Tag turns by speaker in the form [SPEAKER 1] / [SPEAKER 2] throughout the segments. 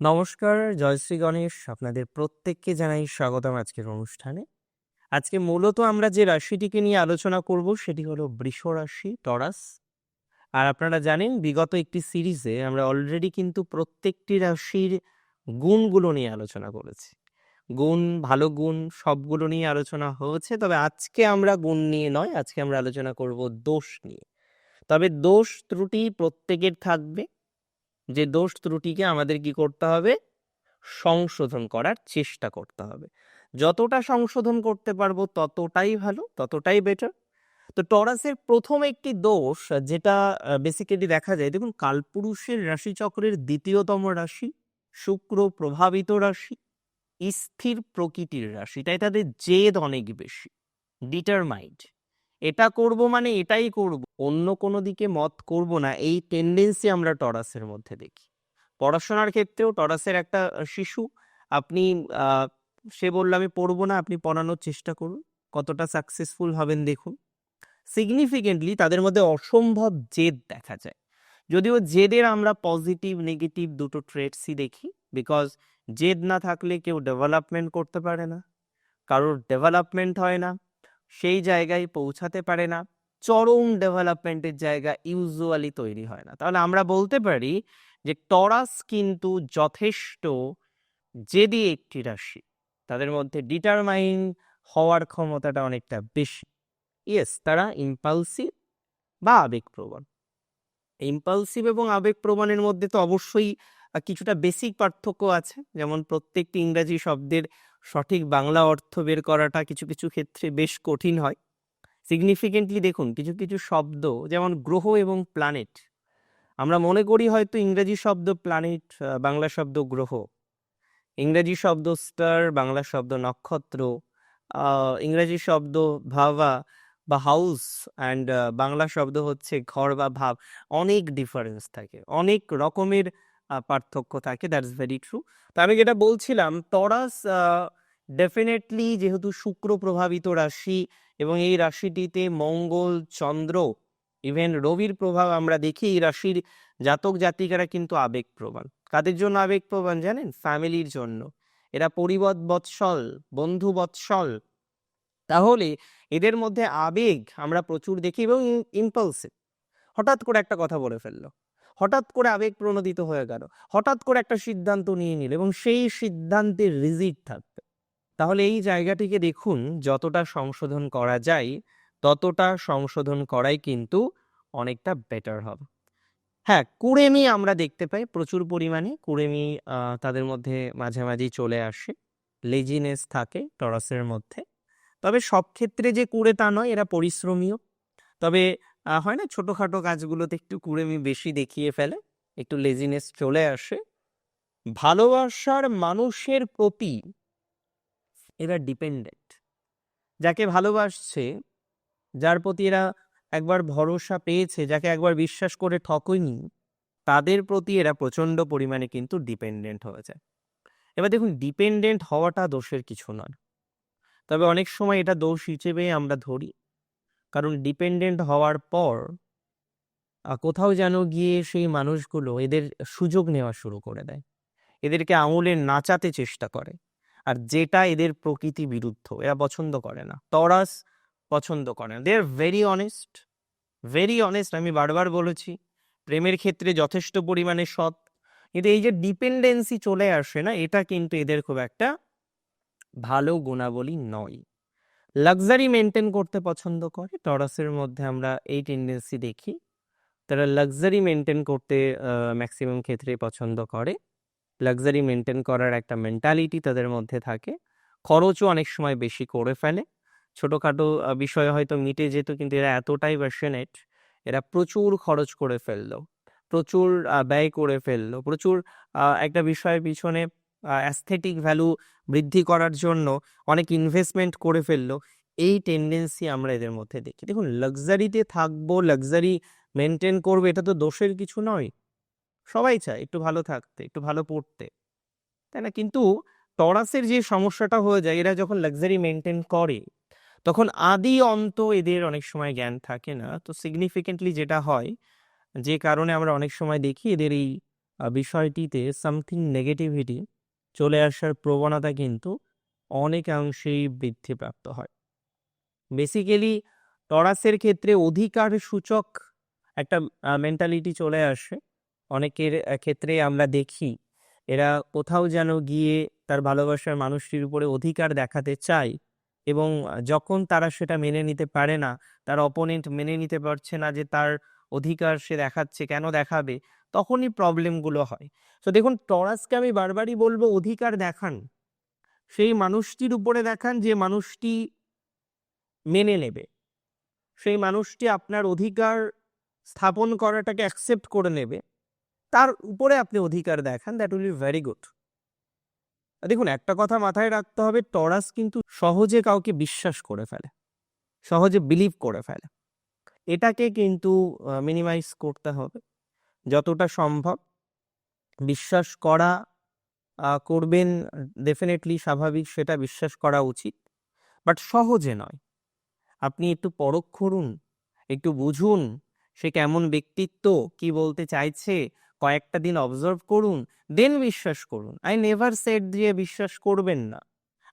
[SPEAKER 1] নমস্কার, জয়শ্রী গণেশ। আপনাদের প্রত্যেককে জানাই স্বাগতম আজকের অনুষ্ঠানে। আজকে মূলত আমরা যে রাশিটিকে নিয়ে আলোচনা করব, সেটি হলো বৃষ রাশি টরাস আর আপনারা জানেন, বিগত একটি সিরিজে আমরা অলরেডি কিন্তু প্রত্যেকটি রাশির গুণগুলো নিয়ে আলোচনা করেছি। গুণ, ভালো গুণ, সবগুলো নিয়ে আলোচনা হয়েছে, তবে আজকে আমরা গুণ নিয়ে নয়, আজকে আমরা আলোচনা করব দোষ নিয়ে। তবে দোষ ত্রুটি প্রত্যেকের থাকবে। যে দোষ ত্রুটিকে আমাদের কি করতে হবে? সংশোধন করার চেষ্টা করতে হবে। যতটা সংশোধন করতে পারব ততটাই ভালো, ততটাই বেটার তো টরাসের প্রথম একটি দোষ, যেটা বেসিক্যালি দেখা যায়, দেখুন কালপুরুষের রাশিচক্রের দ্বিতীয়তম রাশি, শুক্র প্রভাবিত রাশি, স্থির প্রকৃতির রাশি, তাই তাদের জেদ অনেক বেশি ডিটারমাইন্ড এটা করব মানে এটাই করব। অন্য কোনো দিকে মত করব না। এই টেন্ডেন্সি আমরা টরাসের মধ্যে দেখি। পড়াশোনার ক্ষেত্রেও টরাসের একটা শিশু, আপনি সে বলল, আমি পড়ব না, আপনি পড়ানোর চেষ্টা করুন। কতটা সাকসেসফুল হবেন দেখুন। সিগনিফিকেন্টলি তাদের মধ্যে অসম্ভব জেদ দেখা যায়। যদিও জেদের আমরা পজিটিভ নেগেটিভ দুটো ট্রেডসই দেখি বিকজ জেদ না থাকলে কেউ ডেভেলপমেন্ট করতে পারে না। কারোর ডেভেলপমেন্ট হয় না। সেই জায়গায় পৌঁছাতে পারে না। চরম ডেভেলপমেন্টের জায়গা ইউজুয়ালি তৈরি হয় না। তাহলে আমরা বলতে পারি যে টরাস কিন্তু যথেষ্ট জেদি একটি রাশি। তাদের মধ্যে ডিটারমাইন হওয়ার ক্ষমতাটা অনেকটা বেশি। ইয়েস, তারা ইম্পালসিভ বা আবেগপ্রবণ। ইম্পালসিভ এবং আবেগপ্রবণের মধ্যে তো অবশ্যই কিছুটা বেসিক পার্থক্য আছে। যেমন প্রত্যেকটি ইংরাজি শব্দের সঠিক বাংলা অর্থ বের করাটা কিছু কিছু ক্ষেত্রে বেশ কঠিন হয়। সিগনিফিকেন্টলি দেখুন, কিছু কিছু শব্দ, যেমন গ্রহ এবং প্ল্যানেট আমরা মনে করি হয়তো ইংরেজি শব্দ প্ল্যানেট বাংলা শব্দ গ্রহ, ইংরেজি শব্দ স্টার বাংলা শব্দ নক্ষত্র ইংরেজি শব্দ ভাবা বা হাউস অ্যান্ড বাংলা শব্দ হচ্ছে ঘর বা ভাব, অনেক ডিফারেন্স থাকে, অনেক রকমের পার্থক্য থাকে দ্যাটস ভেরি ট্রু তো আমি যেটা বলছিলাম, তরাস ডেফিনেটলি যেহেতু শুক্র প্রভাবিত রাশি এবং এই রাশিটিতে মঙ্গল, চন্দ্র ইভেন রবির প্রভাব আমরা দেখি, এই রাশির জাতক জাতিকারা কিন্তু আবেগ আবেগপ্রবণ কাদের জন্য আবেগ আবেগপ্রবণ জানেন? ফ্যামিলির জন্য। এরা পরিবত বৎসল, বন্ধু বৎসল। তাহলে এদের মধ্যে আবেগ আমরা প্রচুর দেখি এবং ইম্পালসিভ হঠাৎ করে একটা কথা বলে ফেলল। হঠাৎ করে আবেগ প্রণোদিত হয়ে গেল। হঠাৎ করে একটা সিদ্ধান্ত নিয়ে নিল এবং সেই সিদ্ধান্তের রিজিট থাকবে। তাহলে এই জায়গাটিকে দেখুন, যতটা সংশোধন করা যায়, ততটা সংশোধন করাই কিন্তু অনেকটা বেটার হবে। হ্যাঁ কুড়েমি আমরা দেখতে পাই প্রচুর পরিমাণে। কুড়েমি তাদের মধ্যে মাঝে মাঝেই চলে আসে। লেজিনেস থাকে টরাসের মধ্যে। তবে সব ক্ষেত্রে যে কুড়ে তা নয়, এরা পরিশ্রমীয়। তবে হয় না ছোটোখাটো কাজগুলোতে একটু কুড়েমি বেশি দেখিয়ে ফেলে, একটু লেজিনেস চলে আসে। ভালোবাসার মানুষের প্রতি এরা ডিপেন্ডেন্ট যাকে ভালোবাসছে, যার প্রতি এরা একবার ভরসা পেয়েছে, যাকে একবার বিশ্বাস করে ঠকইনি তাদের প্রতি এরা প্রচণ্ড পরিমাণে কিন্তু ডিপেন্ডেন্ট হয়ে যায়। এবার দেখুন ডিপেন্ডেন্ট হওয়াটা দোষের কিছু নয়। তবে অনেক সময় এটা দোষ হিসেবে আমরা ধরি। কারণ ডিপেন্ডেন্ট হওয়ার পর কোথাও যেন গিয়ে সেই মানুষগুলো এদের সুযোগ নেওয়া শুরু করে দেয়। এদেরকে আঙুলে নাচাতে চেষ্টা করে। আর যেটা এদের প্রকৃতি বিরুদ্ধ, এরা পছন্দ করে না। তরাস পছন্দ করে না। They are very honest very honest আমি বারবার বলেছি, প্রেমের ক্ষেত্রে যথেষ্ট পরিমাণে সৎ। কিন্তু এই যে ডিপেন্ডেন্সি চলে আসে না, এটা কিন্তু এদের খুব একটা ভালো গুণাবলী নয়। লাক্সারি মেনটেন করতে পছন্দ করে। টরাসের মধ্যে আমরা এই টেন্ডেন্সি দেখি। তারা লাক্সারি মেনটেন করতে ম্যাক্সিমাম ক্ষেত্রে পছন্দ করে। লাক্সারি মেনটেন করার একটা মেন্টালিটি তাদের মধ্যে থাকে। খরচও অনেক সময় বেশি করে ফেলে। ছোটোখাটো বিষয়ে হয়তো মিটে যেত, কিন্তু এরা এতটাই প্যাশনেট এরা প্রচুর খরচ করে ফেলল। প্রচুর ব্যয় করে ফেলল। প্রচুর একটা বিষয়ের পিছনে অ্যাস্থেটিক ভ্যালু বৃদ্ধি করার জন্য অনেক ইনভেস্টমেন্ট করে ফেলল। এই টেন্ডেন্সি আমরা এদের মধ্যে দেখি। দেখুন লাক্সারিতে থাকব লাক্সারি মেনটেন করব, এটা তো দোষের কিছু নয়। সবাই চায় একটু ভালো থাকতে, একটু ভালো পড়তে। তাই না? কিন্তু টরাসের যে সমস্যাটা হয়ে যায়, এরা যখন লাক্সারি মেনটেন করে, তখন আদি অন্ত এদের অনেক সময় জ্ঞান থাকে না। তো সিগনিফিকেন্টলি যেটা হয়, যে কারণে আমরা অনেক সময় দেখি এদের এই বিষয়টিতে সামথিং নেগেটিভিটি চলে আসার প্রবণতা কিন্তু অনেকাংশেই বৃদ্ধিপ্রাপ্ত হয়। বেসিক্যালি টরাসের ক্ষেত্রে অধিকার সূচক একটা মেন্টালিটি চলে আসে। অনেকের ক্ষেত্রে আমরা দেখি, এরা কোথাও যেন গিয়ে তার ভালোবাসার মানুষটির উপরে অধিকার দেখাতে চায় এবং যখন তারা সেটা মেনে নিতে পারে না, তার অপোনেন্ট মেনে নিতে পারছে না যে তার অধিকার সে দেখাচ্ছে, কেন দেখাবে? তখনই প্রবলেমগুলো হয়। তো দেখুন, টরাসকে আমি বারবারই বলব, অধিকার দেখান। সেই মানুষটির উপরে দেখান যে মানুষটি মেনে নেবে। সেই মানুষটি আপনার অধিকার স্থাপন করাটাকে অ্যাকসেপ্ট করে নেবে। তার উপরে আপনি অধিকার দেখান that will be very good দেখুন, একটা কথা মাথায় রাখতে হবে, টরাস কিন্তু সহজে কাউকে বিশ্বাস করে ফেলে। সহজে বিলিভ করে ফেলে। এটাকে কিন্তু মিনিমাইজ করতে হবে। যতটা সম্ভব বিশ্বাস করা করবেন ডেফিনেটলি স্বাভাবিক সেটা বিশ্বাস করা উচিত। বাট সহজে নয়। আপনি একটু পরখ করুন, একটু বুঝুন, সে কেমন ব্যক্তিত্ব, কি বলতে চাইছে, কয়েকটা দিন অবজার্ভ করুন দেন বিশ্বাস করুন। আই নেভার সেট দিয়ে বিশ্বাস করবেন না।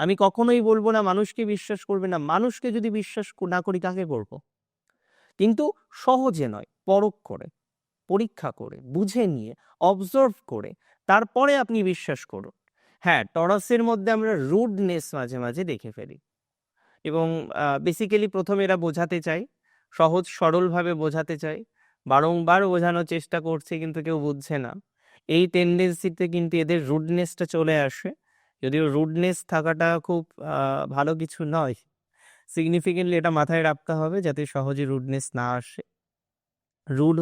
[SPEAKER 1] আমি কখনোই বলব না, মানুষকে বিশ্বাস করবে না। মানুষকে যদি বিশ্বাস না করি, কাকে করব? কিন্তু সহজে নয়, পরখ করে, পরীক্ষা করে, বুঝে নিয়ে অবজার্ভ করে, তারপরে আপনি বিশ্বাস করুন। হ্যাঁ টরাসের মধ্যে আমরা রুডনেস মাঝে মাঝে দেখে ফেলি। এবং বেসিক্যালি প্রথমে এরা বোঝাতে চাই সহজ সরলভাবে বোঝাতে চাই বারংবার বোঝানোর চেষ্টা করছে কিন্তু কেউ বুঝছে না। এই টেন্ডেন্সিতে কিন্তু এদের রুডনেসটা চলে আসে। যদিও রুডনেস থাকাটা খুব ভালো কিছু নয়। সিগনিফিকেন্টলি এটা মাথায় রাখতে হবে যাতে সহজে রুডনেস না আসে। রুড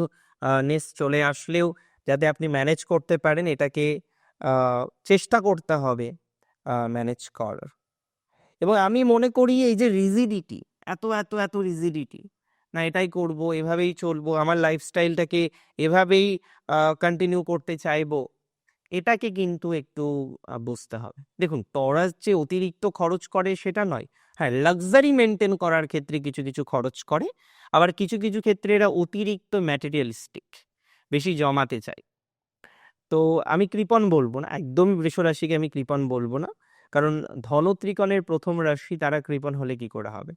[SPEAKER 1] নেস চলে আসলেও যাতে আপনি ম্যানেজ করতে পারেন, এটাকে চেষ্টা করতে হবে ম্যানেজ করার। এবং আমি মনে করি এই যে রিজিডিটি এত এত এত রিজিডিটি না এটাই করব, এভাবেই চলবো, আমার লাইফস্টাইলটাকে এভাবেই কন্টিনিউ করতে চাইব, এটাকে কিন্তু একটু বুঝতে হবে। দেখুন টরাস যে অতিরিক্ত খরচ করে সেটা নয় হ্যাঁ লাক্সারি মেনটেন করার ক্ষেত্রে কিছু কিছু খরচ করে। আবার কিছু কিছু ক্ষেত্রে এরা অতিরিক্ত ম্যাটেরিয়ালিস্টিক বেশি জমাতে চায়। তো আমি কৃপণ বলব না, একদমই বৃষ রাশিকে আমি কৃপণ বলব না। কারণ ধন ত্রিকোণের প্রথম রাশি, তারা কৃপণ হলে কি করে হবে?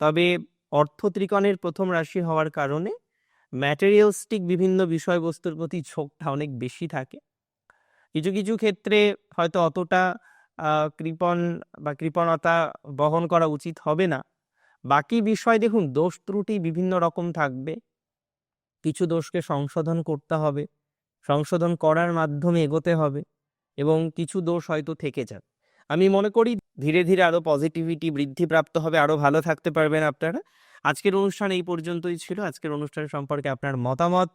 [SPEAKER 1] তবে অর্থ ত্রিকোণের প্রথম রাশি হওয়ার কারণে ম্যাটেরিয়ালস্টিক বিভিন্ন বিষয়বস্তুর প্রতি ঝোঁকটা অনেক বেশি থাকে। কিছু কিছু ক্ষেত্রে হয়তো অতটা কৃপণ বা কৃপণতা বহন করা উচিত হবে না। বাকি বিষয় দেখুন, দোষ ত্রুটি বিভিন্ন রকম থাকবে। কিছু দোষকে সংশোধন করতে হবে, সংশোধন করার মাধ্যমে এগোতে হবে এবং কিছু দোষ হয়তো থেকে যাবে আমি মনে করি ধীরে ধীরে আরও পজিটিভিটি বৃদ্ধিপ্রাপ্ত হবে আরও ভালো থাকতে পারবেন আপনারা। আজকের অনুষ্ঠান এই পর্যন্তই ছিল। আজকের অনুষ্ঠান সম্পর্কে আপনার মতামত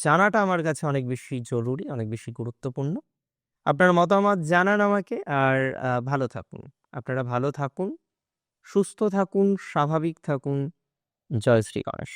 [SPEAKER 1] জানাটা আমার কাছে অনেক বেশি জরুরি, অনেক বেশি গুরুত্বপূর্ণ। আপনার মতামত জানান আমাকে আর ভালো থাকুন। আপনারা ভালো থাকুন, সুস্থ থাকুন, স্বাভাবিক থাকুন। জয় শ্রী গণেশ।